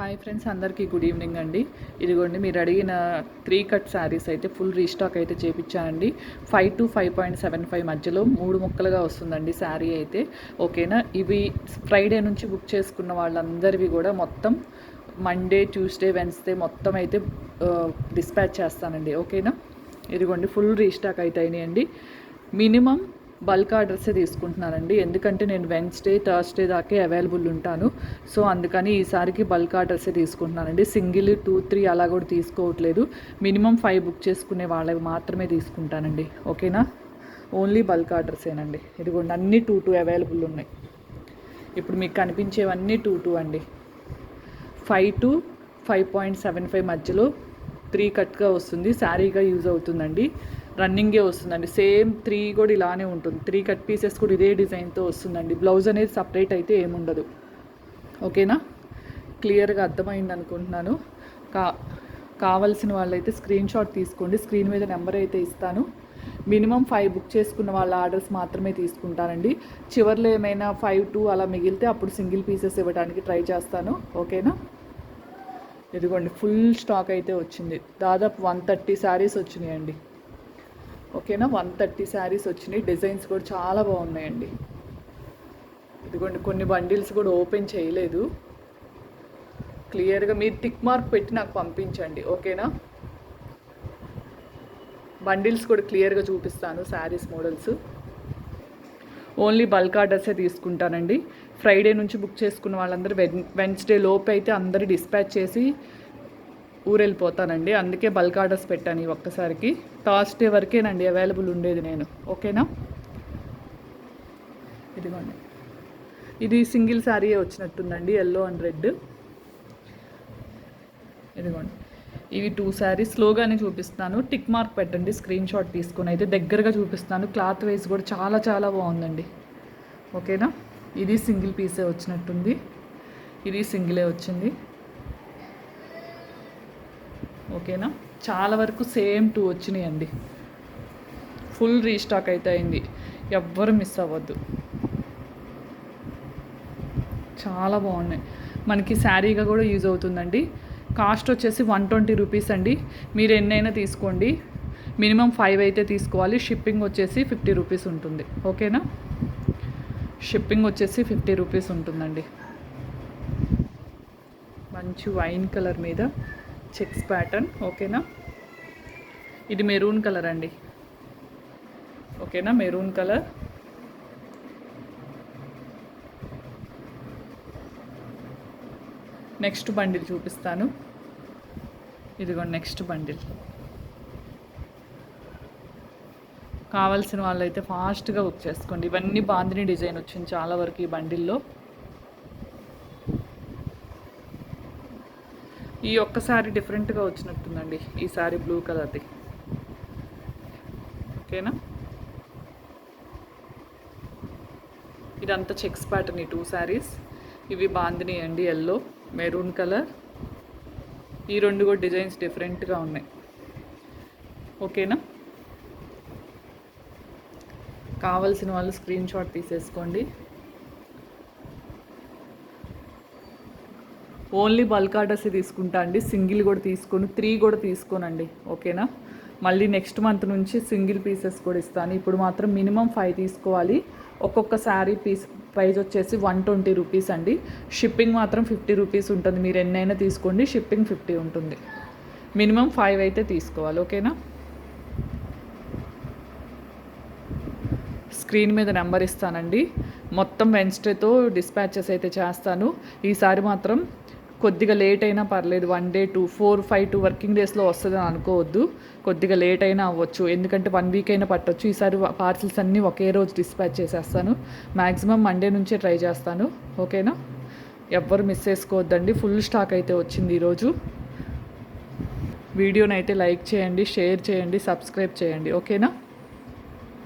Hi friends అందరికీ good evening అండి. ఇదిగోండి మీరు అడిగిన త్రీ కట్ శారీస్ అయితే ఫుల్ రీస్టాక్ అయితే చేపించానండి five to five point seven five మధ్యలో మూడు ముక్కలుగా వస్తుందండి శారీ అయితే. ఓకేనా? ఇవి ఫ్రైడే నుంచి బుక్ చేసుకున్న వాళ్ళందరివి కూడా మొత్తం మండే ట్యూస్డే వెన్స్డే మొత్తం అయితే డిస్పాచ్ చేస్తానండి. ఓకేనా? ఇదిగోండి ఫుల్ రీస్టాక్ అయితే అయినాయండి. మినిమం బల్క్ ఆర్డర్సే తీసుకుంటున్నానండి ఎందుకంటే నేను వెన్స్డే థర్స్డే దాకే అవైలబుల్ ఉంటాను. సో అందుకని ఈసారికి బల్క్ ఆర్డర్సే తీసుకుంటున్నానండి. సింగిల్ టూ త్రీ అలా కూడా తీసుకోవట్లేదు. మినిమం ఫైవ్ బుక్ చేసుకునే వాళ్ళవి మాత్రమే తీసుకుంటానండి. ఓకేనా? ఓన్లీ బల్క్ ఆర్డర్సేనండి. ఇదిగోండి అన్నీ టూ టూ అవైలబుల్ ఉన్నాయి. ఇప్పుడు మీకు కనిపించేవన్నీ టూ టూ అండి. Five to five point seven five మధ్యలో త్రీ కట్గా వస్తుంది. శారీగా యూజ్ అవుతుందండి. రన్నింగే వస్తుందండి. సేమ్ త్రీ కూడా ఇలానే ఉంటుంది. త్రీ కట్ పీసెస్ కూడా ఇదే డిజైన్తో వస్తుందండి. బ్లౌజ్ అనేది సపరేట్ అయితే ఏముండదు. ఓకేనా? క్లియర్గా అర్థమైంది అనుకుంటున్నాను. కా కావలసిన వాళ్ళైతే స్క్రీన్ షాట్ తీసుకోండి. స్క్రీన్ మీద నెంబర్ అయితే ఇస్తాను. మినిమం ఫైవ్ బుక్ చేసుకున్న వాళ్ళ ఆర్డర్స్ మాత్రమే తీసుకుంటానండి. చివరిలో ఏమైనా ఫైవ్ టూ అలా మిగిలితే అప్పుడు సింగిల్ పీసెస్ ఇవ్వడానికి ట్రై చేస్తాను. ఓకేనా? ఇదిగోండి ఫుల్ స్టాక్ అయితే వచ్చింది. దాదాపు వన్ థర్టీ శారీస్ వచ్చినాయండి. ఓకేనా? వన్ థర్టీ శారీస్ వచ్చినాయి. డిజైన్స్ కూడా చాలా బాగున్నాయండి. ఇదిగోండి కొన్ని బండిల్స్ కూడా ఓపెన్ చేయలేదు. క్లియర్గా మీరు టిక్ మార్క్ పెట్టి నాకు పంపించండి ఓకేనా? బండిల్స్ కూడా క్లియర్గా చూపిస్తాను శారీస్ మోడల్స్. ఓన్లీ బల్క్ ఆర్డర్సే తీసుకుంటానండి. ఫ్రైడే నుంచి బుక్ చేసుకున్న వాళ్ళందరూ వెన్ వెన్స్డే లోపు అయితే అందరు డిస్పాచ్ చేసి ఊరెళ్ళిపోతానండి. అందుకే బల్క్ ఆర్డర్స్ పెట్టాను ఈ ఒక్కసారికి. థర్స్డే వరకేనండి అవైలబుల్ ఉండేది నేను. ఓకేనా? ఇదిగోండి. ఇది సింగిల్ శారీ వచ్చినట్టుందండి ఎల్లో అండ్ రెడ్ ఇదిగోండి. ఇవి టూ శారీస్ స్లోగానే చూపిస్తాను టిక్ మార్క్ పెట్టండి స్క్రీన్ షాట్ తీసుకుని. అయితే దగ్గరగా చూపిస్తాను క్లాత్ వైజ్ కూడా చాలా చాలా బాగుందండి. ఓకేనా? ఇది సింగిల్ పీసే వచ్చినట్టుంది. ఇది సింగిలే వచ్చింది. ఓకేనా? చాలా వరకు సేమ్ టూ వచ్చినాయండి. ఫుల్ రీస్టాక్ అయితే అయింది. ఎవ్వరు మిస్ అవ్వద్దు. చాలా బాగున్నాయి. మనకి శారీగా కూడా యూజ్ అవుతుందండి. కాస్ట్ వచ్చేసి వన్ ట్వంటీ రూపీస్ అండి. మీరు ఎన్నైనా తీసుకోండి. మినిమం ఫైవ్ అయితే తీసుకోవాలి. షిప్పింగ్ వచ్చేసి ఫిఫ్టీ రూపీస్ ఉంటుంది. ఓకేనా? షిప్పింగ్ వచ్చేసి ఫిఫ్టీ రూపీస్ ఉంటుందండి. మంచి వైన్ కలర్ మీద. చెక్స్ ప్యాటర్న్ ఓకేనా? ఇది మెరూన్ కలర్ అండి. ఓకేనా? Maroon colour. నెక్స్ట్ బండిల్ చూపిస్తాను. ఇదిగో నెక్స్ట్ బండిల్. కావాల్సిన వాళ్ళైతే ఫాస్ట్గా బుక్ చేసుకోండి. ఇవన్నీ బాందిని డిజైన్ వచ్చింది చాలా వరకు ఈ బండిల్లో. ఈ ఒక్కసారి డిఫరెంట్గా వచ్చినట్టుందండి. ఈ సారీ బ్లూ కలర్ది. ఓకేనా? ఇదంతా చెక్స్ ప్యాటర్న్ ఈ టూ శారీస్ ఇవి బాందిని అండి ఎల్లో మెరూన్ కలర్. ఈ రెండు కూడా డిజైన్స్ డిఫరెంట్గా ఉన్నాయి. ఓకేనా? కావలసిన వాళ్ళు స్క్రీన్ షాట్ తీసేసుకోండి. ఓన్లీ బల్క్ ఆర్డర్స్ తీసుకుంటా అండి సింగిల్ కూడా తీసుకొని త్రీ కూడా తీసుకోనండి ఓకేనా? మళ్ళీ నెక్స్ట్ మంత్ నుంచి సింగిల్ పీసెస్ కూడా ఇస్తాను. ఇప్పుడు మాత్రం మినిమం ఫైవ్ తీసుకోవాలి. ఒక్కొక్క శారీ పీస్ ప్రైస్ వచ్చేసి వన్ ట్వంటీ రూపీస్ అండి. షిప్పింగ్ మాత్రం ఫిఫ్టీ రూపీస్ ఉంటుంది. మీరు ఎన్నైనా తీసుకోండి షిప్పింగ్ ఫిఫ్టీ ఉంటుంది. మినిమం ఫైవ్ అయితే తీసుకోవాలి ఓకేనా? స్క్రీన్ మీద నెంబర్ ఇస్తానండి. మొత్తం వెన్స్డేతో డిస్పాచెస్ అయితే చేస్తాను. ఈసారి మాత్రం కొద్దిగా లేట్ అయినా పర్లేదు. One day two four five two working డేస్లో వస్తుందని అనుకోవద్దు. కొద్దిగా లేట్ అయినా అవ్వచ్చు. ఎందుకంటే వన్ వీక్ అయినా పట్టొచ్చు. ఈసారి పార్సిల్స్ అన్నీ ఒకే రోజు డిస్పాచ్ చేసేస్తాను. మ్యాక్సిమం మండే నుంచే ట్రై చేస్తాను. ఓకేనా ఎవ్వరు మిస్ చేసుకోవద్దండి. ఫుల్ స్టాక్ అయితే వచ్చింది ఈరోజు. వీడియోని అయితే లైక్ చేయండి షేర్ చేయండి సబ్స్క్రైబ్ చేయండి. ఓకేనా